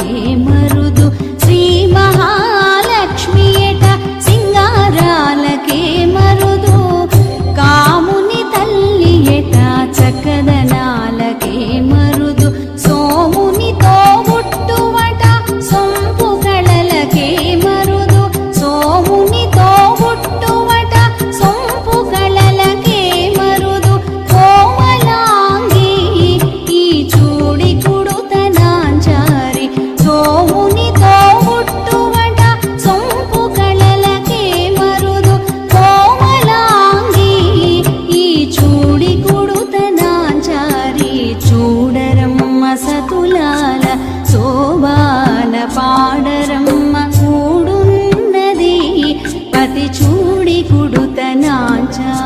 के मर down.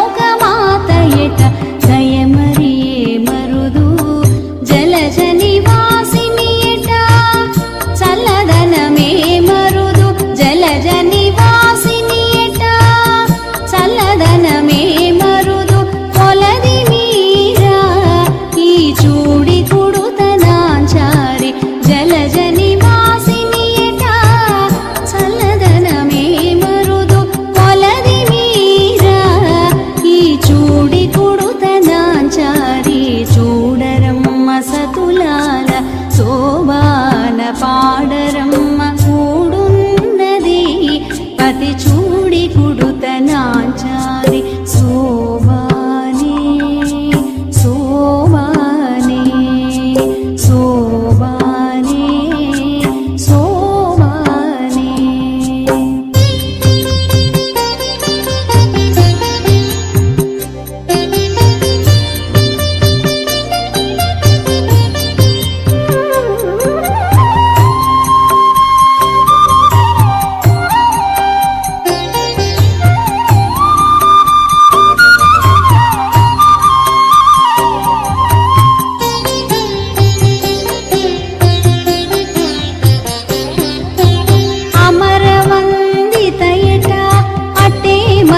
പാടരം.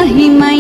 महिमा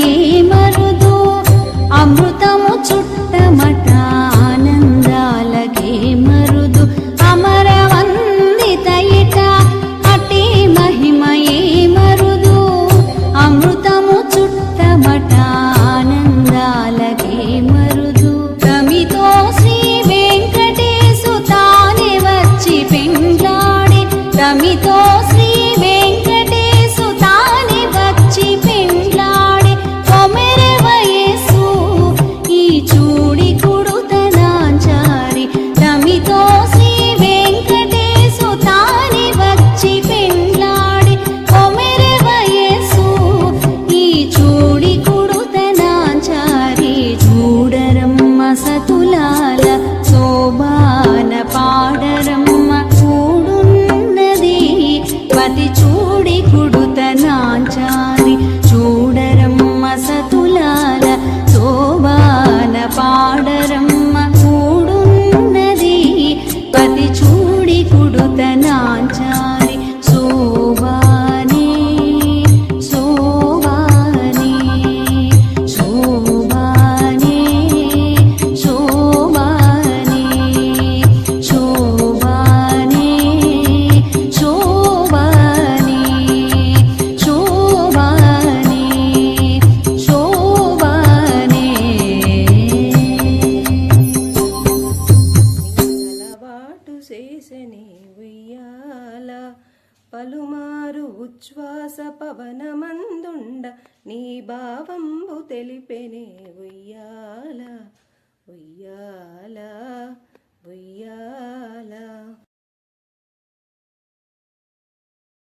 ఆకాశ పవనమందుండ నీ భావంబు తెలిపెనే ఉయ్యాల ఉయ్యాల ఉయ్యాల.